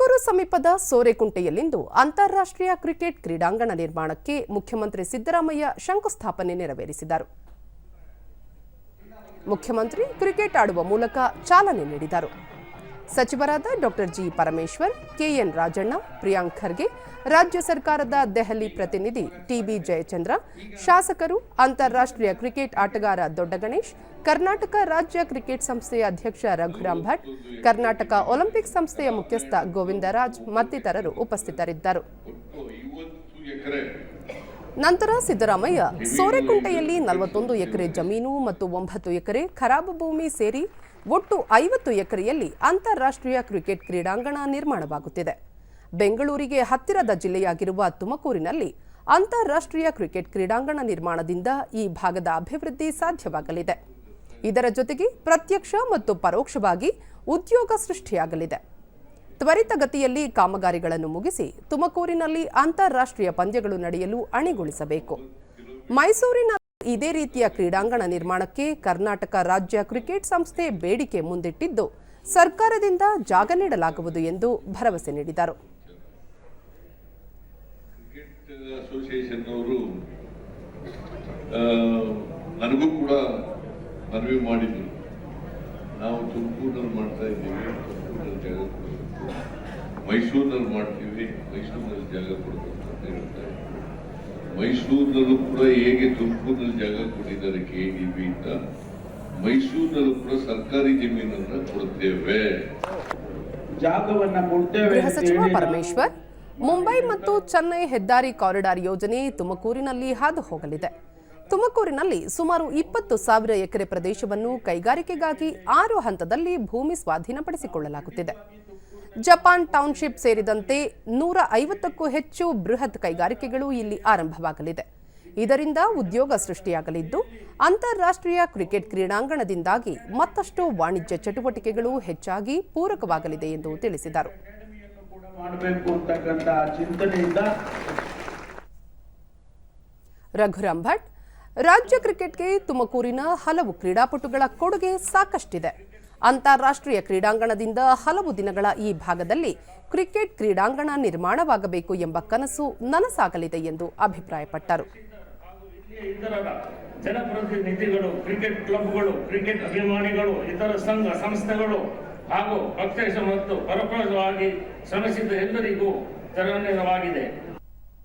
ತುಮಕೂರು ಸಮೀಪದ ಸೋರೆಕುಂಟೆಯಲ್ಲಿಂದು ಅಂತಾರಾಷ್ಟ್ರೀಯ ಕ್ರಿಕೆಟ್ ಕ್ರೀಡಾಂಗಣ ನಿರ್ಮಾಣಕ್ಕೆ ಮುಖ್ಯಮಂತ್ರಿ ಸಿದ್ದರಾಮಯ್ಯ ಶಂಕುಸ್ಥಾಪನೆ ನೆರವೇರಿಸಿದರು. ಮುಖ್ಯಮಂತ್ರಿ ಕ್ರಿಕೆಟ್ ಆಡುವ ಮೂಲಕ ಚಾಲನೆ ನೀಡಿದರು. ಸಚಿವರಾದ doctor G Parameshwar, KN Rajanna, Priyank Kharge, ರಾಜ್ಯ ಸರ್ಕಾರದ ದೆಹಲಿ ಪ್ರತಿನಿಧಿ ಟಿಬಿ ಜಯಚಂದ್ರ, ಶಾಸಕರು, ಅಂತಾರಾಷ್ಟ್ರೀಯ ಕ್ರಿಕೆಟ್ ಆಟಗಾರ ದೊಡ್ಡ ಗಣೇಶ್ ಕರ್ನಾಟಕ ರಾಜ್ಯ ಕ್ರಿಕೆಟ್ ಸಂಸ್ಥೆಯ ಅಧ್ಯಕ್ಷ ರಘುರಾಮ್ ಭಟ್, ಕರ್ನಾಟಕ ಒಲಿಂಪಿಕ್ ಸಂಸ್ಥೆಯ ಮುಖ್ಯಸ್ಥ ಗೋವಿಂದರಾಜ್ ಮತ್ತಿತರರು ಉಪಸ್ಥಿತರಿದ್ದರು. ನಂತರ ಸಿದ್ದರಾಮಯ್ಯ ಸೋರೆಕುಂಟೆಯಲ್ಲಿ ನಲವತ್ತೊಂದು ಎಕರೆ ಜಮೀನು ಮತ್ತು ಒಂಬತ್ತು ಎಕರೆ ಖರಾಬು ಭೂಮಿ ಸೇರಿ ಒಟ್ಟು ಐವತ್ತು ಎಕರೆಯಲ್ಲಿ ಅಂತಾರಾಷ್ಟ್ರೀಯ ಕ್ರಿಕೆಟ್ ಕ್ರೀಡಾಂಗಣ ನಿರ್ಮಾಣವಾಗುತ್ತಿದೆ. ಬೆಂಗಳೂರಿಗೆ ಹತ್ತಿರದ ಜಿಲ್ಲೆಯಾಗಿರುವ ತುಮಕೂರಿನಲ್ಲಿ ಅಂತಾರಾಷ್ಟ್ರೀಯ ಕ್ರಿಕೆಟ್ ಕ್ರೀಡಾಂಗಣ ನಿರ್ಮಾಣದಿಂದ ಈ ಭಾಗದ ಅಭಿವೃದ್ಧಿ ಸಾಧ್ಯವಾಗಲಿದೆ. ಇದರ ಜೊತೆಗೆ ಪ್ರತ್ಯಕ್ಷ ಮತ್ತು ಪರೋಕ್ಷವಾಗಿ ಉದ್ಯೋಗ ಸೃಷ್ಟಿಯಾಗಲಿದೆ. ತ್ವರಿತಗತಿಯಲ್ಲಿ ಕಾಮಗಾರಿಗಳನ್ನು ಮುಗಿಸಿ ತುಮಕೂರಿನಲ್ಲಿ ಅಂತಾರಾಷ್ಟ್ರೀಯ ಪಂದ್ಯಗಳು ನಡೆಯಲು ಅಣಿಗೊಳಿಸಬೇಕು. ಮೈಸೂರಿನ ಇದೇ ರೀತಿಯ ಕ್ರೀಡಾಂಗಣ ನಿರ್ಮಾಣಕ್ಕೆ ಕರ್ನಾಟಕ ರಾಜ್ಯ ಕ್ರಿಕೆಟ್ ಸಂಸ್ಥೆ ಬೇಡಿಕೆ ಮುಂದಿಟ್ಟಿದ್ದು, ಸರ್ಕಾರದಿಂದ ಜಾಗ ನೀಡಲಾಗುವುದು ಎಂದು ಭರವಸೆ ನೀಡಿದರು. ನನಗೂ ಕೂಡ ಮನವಿ ಮಾಡಿದ್ರು. ನಾವು ತುಮಕೂರಿನಲ್ಲಿ ಮಾಡ್ತಾ ಇದ್ದೀವಿ, ತುಮಕೂರಿನಲ್ಲಿ ಜಾಗ ಮೈಸೂರಿನಲ್ಲಿ ಮಾಡ್ತೀವಿ, ಮೈಸೂರಿನಲ್ಲಿ ಜಾಗ ಕೊಡಬೇಕು ಅಂತ ಹೇಳ್ತಾರೆ ಮೈಸೂರಿನಲ್ಲೂ ಕೂಡ ಹೇಗೆ ತುಮಕೂರಿನಲ್ಲಿ ಜಾಗ ಕೊಟ್ಟಿದ್ದಾರೆ ಕೆ ಡಿ ಅಂತ ಮೈಸೂರಿನಲ್ಲೂ ಕೂಡ ಸರ್ಕಾರಿ ಜಮೀನನ್ನ ಕೊಡುತ್ತೇವೆ ಜಾಗವನ್ನ ಕೊಡ್ತೇವೆ ಗೃಹ ಅಂತ ಸಚಿವ ಹೇಳಿ ಪರಮೇಶ್ವರ್ ಮುಂಬೈ ಮತ್ತು ಚೆನ್ನೈ ಹೆದ್ದಾರಿ ಕಾರಿಡಾರ್ ಯೋಜನೆ ತುಮಕೂರಿನಲ್ಲಿ ಹಾದು ಹೋಗಲಿದೆ. ತುಮಕೂರಿನಲ್ಲಿ ಸುಮಾರು ಇಪ್ಪತ್ತು ಸಾವಿರ ಎಕರೆ ಪ್ರದೇಶವನ್ನು ಕೈಗಾರಿಕೆಗಾಗಿ ಆರು ಹಂತದಲ್ಲಿ ಭೂಮಿ ಸ್ವಾಧೀನಪಡಿಸಿಕೊಳ್ಳಲಾಗುತ್ತಿದೆ. ಜಪಾನ್ ಟೌನ್ಶಿಪ್ ಸೇರಿದಂತೆ ನೂರ ಐವತ್ತಕ್ಕೂ ಹೆಚ್ಚು ಬೃಹತ್ ಕೈಗಾರಿಕೆಗಳು ಇಲ್ಲಿ ಆರಂಭವಾಗಲಿದೆ. ಇದರಿಂದ ಉದ್ಯೋಗ ಸೃಷ್ಟಿಯಾಗಲಿದ್ದು, ಅಂತಾರಾಷ್ಟ್ರೀಯ ಕ್ರಿಕೆಟ್ ಕ್ರೀಡಾಂಗಣದಿಂದಾಗಿ ಮತ್ತಷ್ಟು ವಾಣಿಜ್ಯ ಚಟುವಟಿಕೆಗಳು ಹೆಚ್ಚಾಗಿ ಪೂರಕವಾಗಲಿದೆ ಎಂದು ತಿಳಿಸಿದರು. ರಘುರಾಮ್ ಭಟ್, ರಾಜ್ಯ ಕ್ರಿಕೆಟ್ಗೆ ತುಮಕೂರಿನ ಹಲವು ಕ್ರೀಡಾಪಟುಗಳ ಕೊಡುಗೆ ಸಾಕಷ್ಟಿದೆ. ಅಂತಾರಾಷ್ಟ್ರೀಯ ಕ್ರೀಡಾಂಗಣದಿಂದ ಹಲವು ದಿನಗಳ ಈ ಭಾಗದಲ್ಲಿ ಕ್ರಿಕೆಟ್ ಕ್ರೀಡಾಂಗಣ ನಿರ್ಮಾಣವಾಗಬೇಕು ಎಂಬ ಕನಸು ನನಸಾಗಲಿದೆ ಎಂದು ಅಭಿಪ್ರಾಯಪಟ್ಟರು. ಜನಪ್ರತಿನಿಧಿಗಳು, ಕ್ರಿಕೆಟ್ ಕ್ಲಬ್ಗಳು, ಕ್ರಿಕೆಟ್ ಅಭಿಮಾನಿಗಳು, ಇತರ ಸಂಘ ಸಂಸ್ಥೆಗಳು ಹಾಗೂ ಪ್ರತ್ಯಕ್ಷ ಮತ್ತು ಪರಪ್ರದವಾಗಿ ಶ್ರಮಿಸಿದ ಎಲ್ಲರಿಗೂ ಧನ್ಯವಾದವಾಗಿದೆ